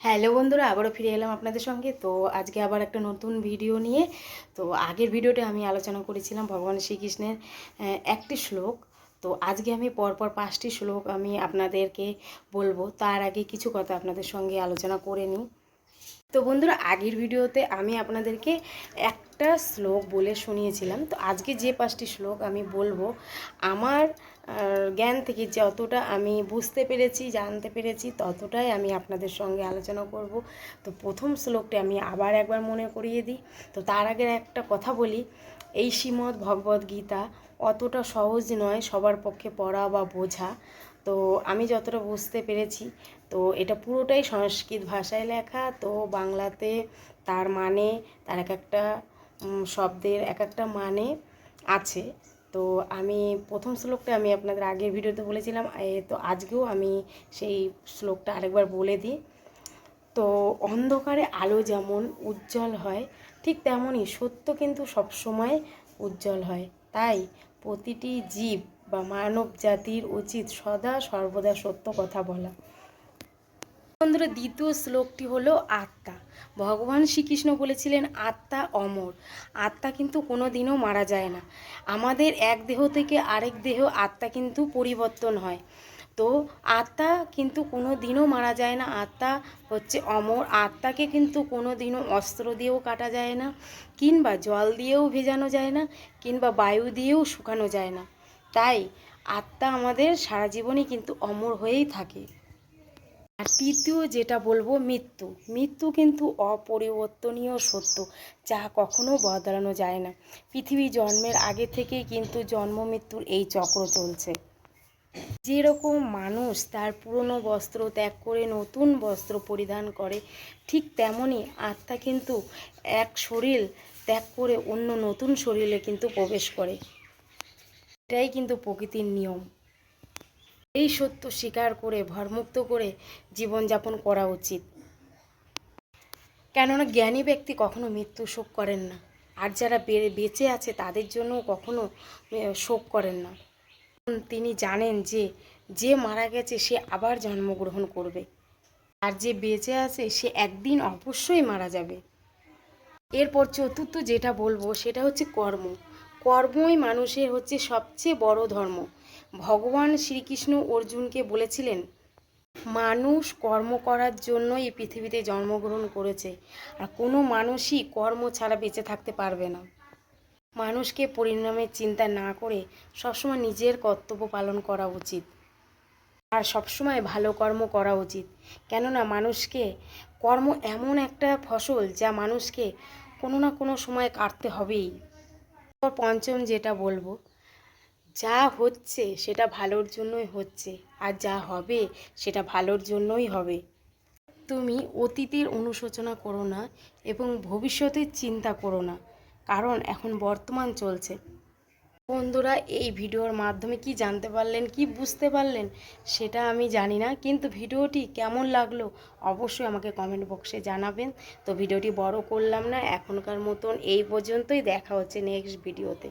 Hello বন্ধুরা, আবারও ফিরে এলাম আপনাদের সঙ্গে। তো আজকে আবার একটা নতুন ভিডিও নিয়ে। তো আগের ভিডিওতে আমি আলোচনা করেছিলাম ভগবান শ্রীকৃষ্ণের একটি শ্লোক। তো আজকে আমি পরপর পাঁচটি শ্লোক আমি আপনাদেরকে বলব। তার আগে কিছু কথা আপনাদের সঙ্গে আলোচনা করে নিই। তো বন্ধুরা, আগের ভিডিওতে আমি আপনাদেরকে একটা শ্লোক বলে শুনিয়েছিলাম। তো আজকে যে পাঁচটি শ্লোক আমি বলব, আমার জ্ঞান থেকে যতটা আমি বুঝতে পেরেছি, জানতে পেরেছি, ততটাই আমি আপনাদের সঙ্গে আলোচনা করব। তো প্রথম শ্লোকটি আমি আবার একবার মনে করিয়ে দিই। তো তার আগে একটা কথা বলি, এই শ্রীমদ্ ভগবদ্গীতা অতটা সহজ নয় সবার পক্ষে পড়া বা বোঝা। তো আমি যতটা বুঝতে পেরেছি, তো এটা পুরোটাই সংস্কৃত ভাষায় লেখা, তো বাংলাতে তার মানে তার এক একটা শব্দের এক একটা মানে আছে। তো আমি প্রথম শ্লোকটা আমি আপনাদের আগের ভিডিওতে বলেছিলাম তো আজকেও আমি সেই শ্লোকটা আরেকবার বলে দিই। তো অন্ধকারে আলো যেমন উজ্জ্বল হয়, ঠিক তেমনই সত্য কিন্তু সবসময় উজ্জ্বল হয়। তাই প্রতিটি জীব বা মানব জাতির উচিত সদা সর্বদা সত্য কথা বলা। বন্ধুরা দ্বিতীয় শ্লোকটি হলো আত্মা। ভগবান শ্রীকৃষ্ণ বলেছিলেন, আত্মা অমর। আত্মা কিন্তু কোনো দিনও মারা যায় না। আমাদের এক দেহ থেকে আরেক দেহ আত্মা কিন্তু পরিবর্তন হয়। তো আত্মা কিন্তু কোনো দিনও মারা যায় না। আত্মা হচ্ছে অমর। আত্মাকে কিন্তু কোনো দিনও অস্ত্র দিয়েও কাটা যায় না, কিংবা জল দিয়েও ভেজানো যায় না, কিংবা বায়ু দিয়েও শুকানো যায় না। তাই আত্মা আমাদের সারা জীবনই কিন্তু অমর হয়েই থাকে। আর তৃতীয় যেটা বলব, মৃত্যু। মৃত্যু কিন্তু অপরিবর্তনীয় সত্য, যা কখনো বদলানো যায় না। পৃথিবী জন্মের আগে থেকেই কিন্তু জন্ম মৃত্যুর এই চক্র চলছে। যেরকম মানুষ তার পুরনো বস্ত্র ত্যাগ করে নতুন বস্ত্র পরিধান করে, ঠিক তেমনই আত্মা কিন্তু এক শরীর ত্যাগ করে অন্য নতুন শরীরে কিন্তু প্রবেশ করে। এটাই কিন্তু প্রকৃতির নিয়ম। এই সত্য স্বীকার করে, ভরমুক্ত করে জীবনযাপন করা উচিত। কেননা জ্ঞানী ব্যক্তি কখনো মৃত্যু শোক করেন না। আর যারা বেঁচে আছে তাদের জন্য কখনো শোক করেন না। তিনি জানেন যে যে মারা গেছে সে আবার জন্মগ্রহণ করবে। আর যে বেঁচে আছে সে একদিন অবশ্যই মারা যাবে। এরপর চতুর্থ যেটা বলব সেটা হচ্ছে কর্ম। কর্মই মানুষের হচ্ছে সবচেয়ে বড় ধর্ম। ভগবান শ্রীকৃষ্ণ অর্জুনকে বলেছিলেন, মানুষ কর্ম করার জন্য এই পৃথিবীতে জন্মগ্রহণ করেছে, আর কোনো মানুষই কর্ম ছাড়া বেঁচে থাকতে পারবে না। মানুষকে পরিণামের চিন্তা না করে সবসময় নিজের কর্তব্য পালন করা উচিত, আর সবসময় ভালো কর্ম করা উচিত। কেননা মানুষকে কর্ম এমন একটা ফসল যা মানুষকে কোনো না কোনো সময় কাটতে হবেই। পঞ্চম যেটা বলব, যা হচ্ছে সেটা ভালোর জন্যই হচ্ছে, আর যা হবে সেটা ভালোর জন্যই হবে। তুমি অতীতের অনুশোচনা করো না এবং ভবিষ্যতের চিন্তা করো না, কারণ এখন বর্তমান চলছে। বন্ধুরা, এই ভিডিওর মাধ্যমে কি জানতে পারলেন, কি বুঝতে পারলেন, সেটা আমি জানি না। কিন্তু ভিডিওটি কেমন লাগল, অবশ্যই আমাকে কমেন্ট বক্সে জানাবেন। তো ভিডিওটি বড় করলাম না, এখনকার মতন এই পর্যন্তই। দেখা হচ্ছে নেক্সট ভিডিওতে।